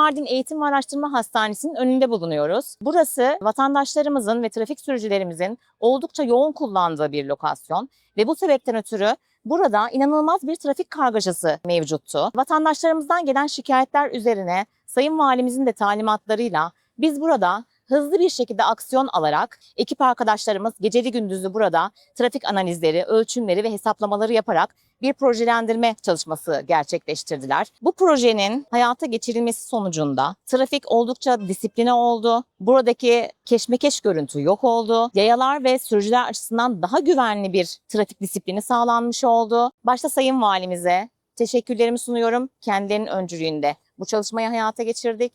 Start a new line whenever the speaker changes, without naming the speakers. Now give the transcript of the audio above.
Mardin Eğitim ve Araştırma Hastanesi'nin önünde bulunuyoruz. Burası vatandaşlarımızın ve trafik sürücülerimizin oldukça yoğun kullandığı bir lokasyon ve bu sebepten ötürü burada inanılmaz bir trafik kargaşası mevcuttu. Vatandaşlarımızdan gelen şikayetler üzerine Sayın Valimizin de talimatlarıyla biz burada hızlı bir şekilde aksiyon alarak ekip arkadaşlarımız geceli gündüzlü burada trafik analizleri, ölçümleri ve hesaplamaları yaparak bir projelendirme çalışması gerçekleştirdiler. Bu projenin hayata geçirilmesi sonucunda trafik oldukça disipline oldu. Buradaki keşmekeş görüntü yok oldu. Yayalar ve sürücüler açısından daha güvenli bir trafik disiplini sağlanmış oldu. Başta Sayın Valimize teşekkürlerimi sunuyorum kendilerinin öncülüğünde. Bu çalışmayı hayata geçirdik.